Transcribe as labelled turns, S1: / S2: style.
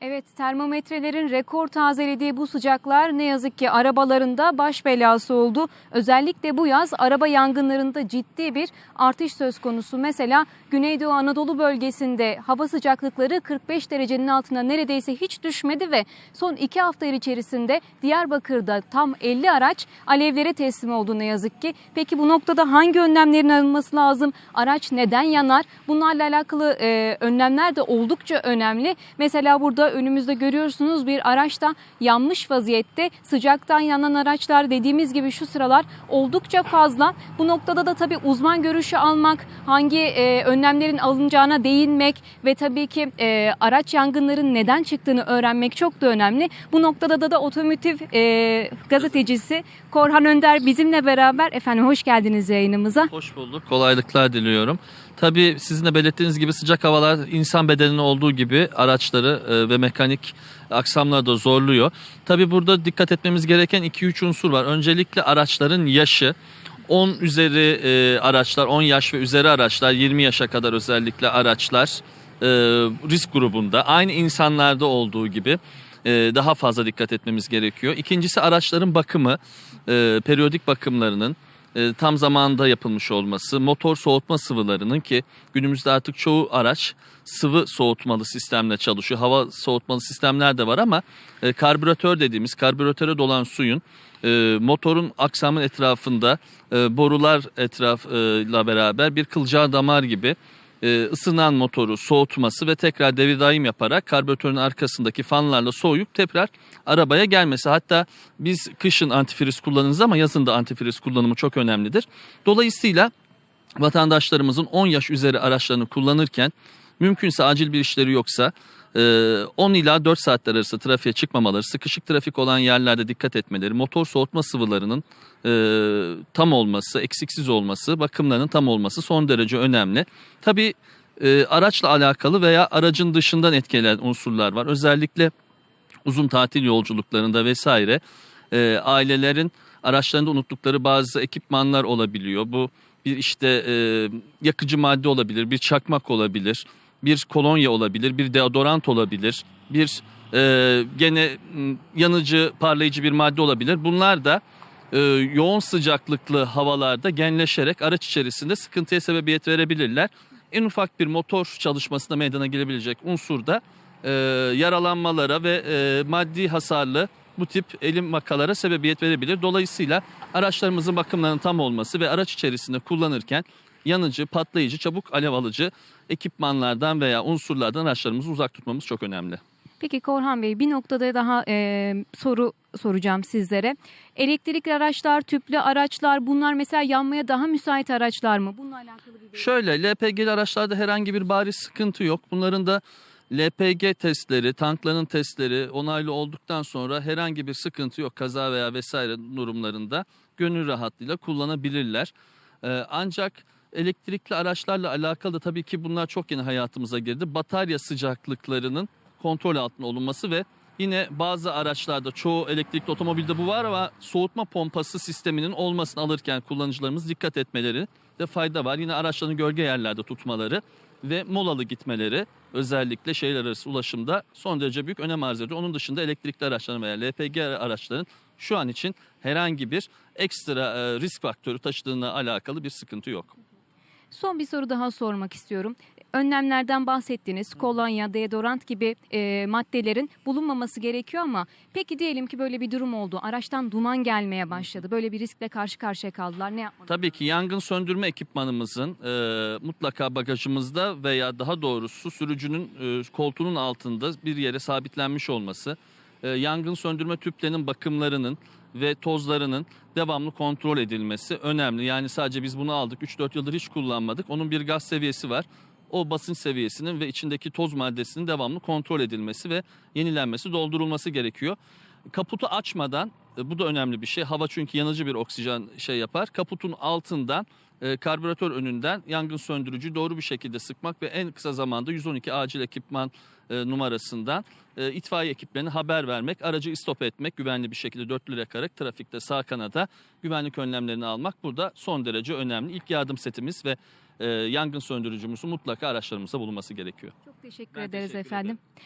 S1: Evet termometrelerin rekor tazelediği bu sıcaklar ne yazık ki arabalarında baş belası oldu. Özellikle bu yaz araba yangınlarında ciddi bir artış söz konusu. Mesela Güneydoğu Anadolu bölgesinde hava sıcaklıkları 45 derecenin altına neredeyse hiç düşmedi ve son iki hafta içerisinde Diyarbakır'da tam 50 araç alevlere teslim oldu ne yazık ki. Peki bu noktada hangi önlemlerin alınması lazım? Araç neden yanar? Bunlarla alakalı e, önlemler de oldukça önemli. Mesela burada önümüzde görüyorsunuz bir araç da yanmış vaziyette. Sıcaktan yanan araçlar dediğimiz gibi şu sıralar oldukça fazla. Bu noktada da tabii uzman görüşü almak, hangi e, önlemlerin alınacağına değinmek ve tabii ki e, araç yangınların neden çıktığını öğrenmek çok da önemli. Bu noktada da, da otomotiv e, gazetecisi Korhan Önder bizimle beraber. Efendim hoş geldiniz yayınımıza.
S2: Hoş bulduk. Kolaylıklar diliyorum. Tabii sizin de belirttiğiniz gibi sıcak havalar insan bedenine olduğu gibi araçları e, ve mekanik aksamları da zorluyor. Tabii burada dikkat etmemiz gereken 2-3 unsur var. Öncelikle araçların yaşı. 10 üzeri e, araçlar, 10 yaş ve üzeri araçlar, 20 yaşa kadar özellikle araçlar e, risk grubunda. Aynı insanlarda olduğu gibi e, daha fazla dikkat etmemiz gerekiyor. İkincisi araçların bakımı, e, periyodik bakımlarının e, tam zamanında yapılmış olması, motor soğutma sıvılarının ki günümüzde artık çoğu araç sıvı soğutmalı sistemle çalışıyor. Hava soğutmalı sistemler de var ama e, karbüratör dediğimiz karbüratöre dolan suyun e, motorun aksamın etrafında e, borular etrafıyla beraber bir kılcal damar gibi ısınan motoru soğutması ve tekrar devir daim yaparak karbüratörün arkasındaki fanlarla soğuyup tekrar arabaya gelmesi. Hatta biz kışın antifriz kullanırız ama yazın da antifriz kullanımı çok önemlidir. Dolayısıyla vatandaşlarımızın 10 yaş üzeri araçlarını kullanırken mümkünse acil bir işleri yoksa e, 10 ila 4 saatler arası trafiğe çıkmamaları, sıkışık trafik olan yerlerde dikkat etmeleri, motor soğutma sıvılarının e, tam olması, eksiksiz olması, bakımlarının tam olması son derece önemli. Tabii e, araçla alakalı veya aracın dışından etkileyen unsurlar var. Özellikle uzun tatil yolculuklarında vesaire e, ailelerin araçlarında unuttukları bazı ekipmanlar olabiliyor. Bu bir işte e, yakıcı madde olabilir, bir çakmak olabilir, bir kolonya olabilir, bir deodorant olabilir, bir e, gene m, yanıcı, parlayıcı bir madde olabilir. Bunlar da e, yoğun sıcaklıklı havalarda genleşerek araç içerisinde sıkıntıya sebebiyet verebilirler. En ufak bir motor çalışmasında meydana gelebilecek unsur da e, yaralanmalara ve e, maddi hasarlı bu tip elim vakalara sebebiyet verebilir. Dolayısıyla araçlarımızın bakımlarının tam olması ve araç içerisinde kullanırken yanıcı, patlayıcı, çabuk alev alıcı ekipmanlardan veya unsurlardan araçlarımızı uzak tutmamız çok önemli.
S1: Peki Korhan Bey bir noktada daha e, soru soracağım sizlere. Elektrikli araçlar, tüplü araçlar bunlar mesela yanmaya daha müsait araçlar mı? Bununla alakalı bir bilgi.
S2: Şöyle LPG'li araçlarda herhangi bir bariz sıkıntı yok. Bunların da LPG testleri, tankların testleri onaylı olduktan sonra herhangi bir sıkıntı yok kaza veya vesaire durumlarında gönül rahatlığıyla kullanabilirler. Ee, ancak elektrikli araçlarla alakalı da tabii ki bunlar çok yeni hayatımıza girdi. Batarya sıcaklıklarının kontrol altına olunması ve yine bazı araçlarda çoğu elektrikli otomobilde bu var ama soğutma pompası sisteminin olmasını alırken kullanıcılarımız dikkat etmeleri de fayda var. Yine araçların gölge yerlerde tutmaları ve molalı gitmeleri özellikle şehirler arası ulaşımda son derece büyük önem arz ediyor. Onun dışında elektrikli araçların veya LPG araçların şu an için herhangi bir ekstra e, risk faktörü taşıdığına alakalı bir sıkıntı yok.
S1: Son bir soru daha sormak istiyorum. Önlemlerden bahsettiniz. Kolonya, deodorant gibi e, maddelerin bulunmaması gerekiyor ama peki diyelim ki böyle bir durum oldu. Araçtan duman gelmeye başladı. Böyle bir riskle karşı karşıya kaldılar. Ne yapmalı?
S2: Tabii ki yangın söndürme ekipmanımızın e, mutlaka bagajımızda veya daha doğrusu sürücünün e, koltuğunun altında bir yere sabitlenmiş olması, e, yangın söndürme tüplerinin bakımlarının ve tozlarının devamlı kontrol edilmesi önemli. Yani sadece biz bunu aldık 3-4 yıldır hiç kullanmadık. Onun bir gaz seviyesi var. O basınç seviyesinin ve içindeki toz maddesinin devamlı kontrol edilmesi ve yenilenmesi, doldurulması gerekiyor. Kaputu açmadan bu da önemli bir şey. Hava çünkü yanıcı bir oksijen şey yapar. Kaputun altından e, karbüratör önünden yangın söndürücüyü doğru bir şekilde sıkmak ve en kısa zamanda 112 acil ekipman e, numarasından e, itfaiye ekiplerine haber vermek, aracı istop etmek, güvenli bir şekilde dörtlü yakarak trafikte sağ kanada güvenlik önlemlerini almak burada son derece önemli. İlk yardım setimiz ve e, yangın söndürücümüzün mutlaka araçlarımızda bulunması gerekiyor.
S1: Çok teşekkür
S2: Ben
S1: ederiz
S2: teşekkür
S1: efendim.
S2: ederim.